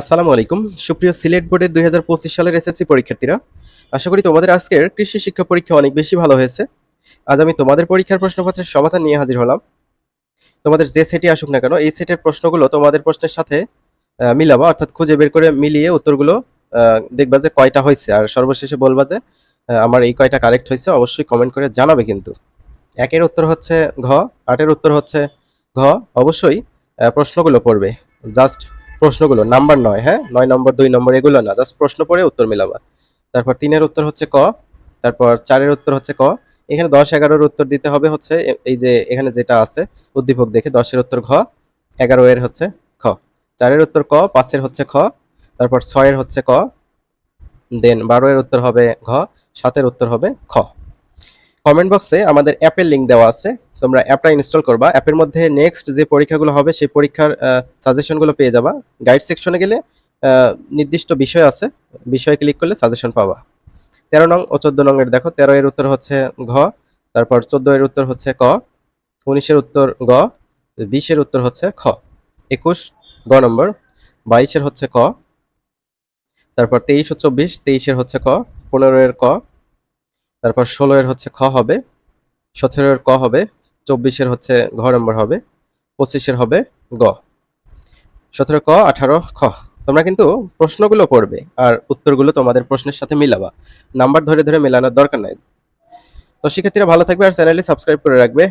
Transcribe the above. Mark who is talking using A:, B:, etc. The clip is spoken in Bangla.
A: আসসালামু আলাইকুম। সুপ্রিয় সিলেট বোর্ডের দুই হাজার পঁচিশ সালের এসএসসি পরীক্ষার্থীরা, আশা করি তোমাদের আজকের কৃষি শিক্ষা পরীক্ষা অনেক বেশি ভালো হয়েছে। আজ আমি তোমাদের পরীক্ষার প্রশ্নপত্রের সমাধান নিয়ে হাজির হলাম। তোমাদের যে সেটই আসুক না কেন, এই সেটের প্রশ্নগুলো তোমাদের প্রশ্নের সাথে মিলাবা, অর্থাৎ খুঁজে বের করে মিলিয়ে উত্তরগুলো দেখবা যে কয়টা হয়েছে। আর সর্বশেষে বলবা যে আমার এই কয়টা কারেক্ট হয়েছে, অবশ্যই কমেন্ট করে জানাবে কিন্তু। একের উত্তর হচ্ছে ঘ, আটের উত্তর হচ্ছে ঘ, অবশ্যই প্রশ্নগুলো পড়বে। জাস্ট প্রশ্নগুলো, নাম্বার নয় হ্যাঁ? নয় নম্বর, দুই নম্বর, এগুলো না, জাস্ট প্রশ্ন পড়ে উত্তর মিলাবা। তারপর তিনের উত্তর হচ্ছে ক, তারপর চারের উত্তর হচ্ছে ক। এখানে দশ এগারোর উত্তর দিতে হবে হচ্ছে এই যে এখানে যেটা আছে, উদ্দীপক দেখে দশের উত্তর ঘ, এগারো এর হচ্ছে খ। চারের উত্তর ক, পাঁচের হচ্ছে খ, তারপর ছয়ের হচ্ছে ক, দেন বারো এর উত্তর হবে ঘ, সাতের উত্তর হবে খ। কমেন্ট বক্সে আমাদের অ্যাপের লিংক দেওয়া আছে তোমরা অ্যাপটা ইনস্টল করবা। অ্যাপের মধ্যে নেক্সট যে পরীক্ষাগুলো হবে, সেই পরীক্ষার সাজেশনগুলো পেয়ে যাবা। গাইড সেকশনে গেলে নির্দিষ্ট বিষয় আছে। বিষয় ক্লিক করলে সাজেশন পাবা। তেরো নং ও চোদ্দ নং এর দেখো, তেরো এর উত্তর হচ্ছে ঘ, তারপর চোদ্দ এর উত্তর হচ্ছে ক উনিশের উত্তর গ বিশের উত্তর হচ্ছে খ। একুশ, গ নম্বর বাইশের হচ্ছে ক, তারপর তেইশ ও চব্বিশ তেইশের হচ্ছে ক, পনেরো এর ক, তারপর ষোলো এর হচ্ছে খ হবে, সতেরো এর ক হবে চব্বিশের হচ্ছে ঘ নম্বর হবে, পঁচিশের হবে গ। সতেরো ক, আঠারো খ। তোমরা কিন্তু প্রশ্নগুলো পড়বে আর উত্তরগুলো তোমাদের প্রশ্নের সাথে মিলাবা। নাম্বার ধরে ধরে মেলানোর দরকার নাই। তো শিক্ষার্থীরা ভালো থাকবে আর চ্যানেলে সাবস্ক্রাইব করে রাখবে।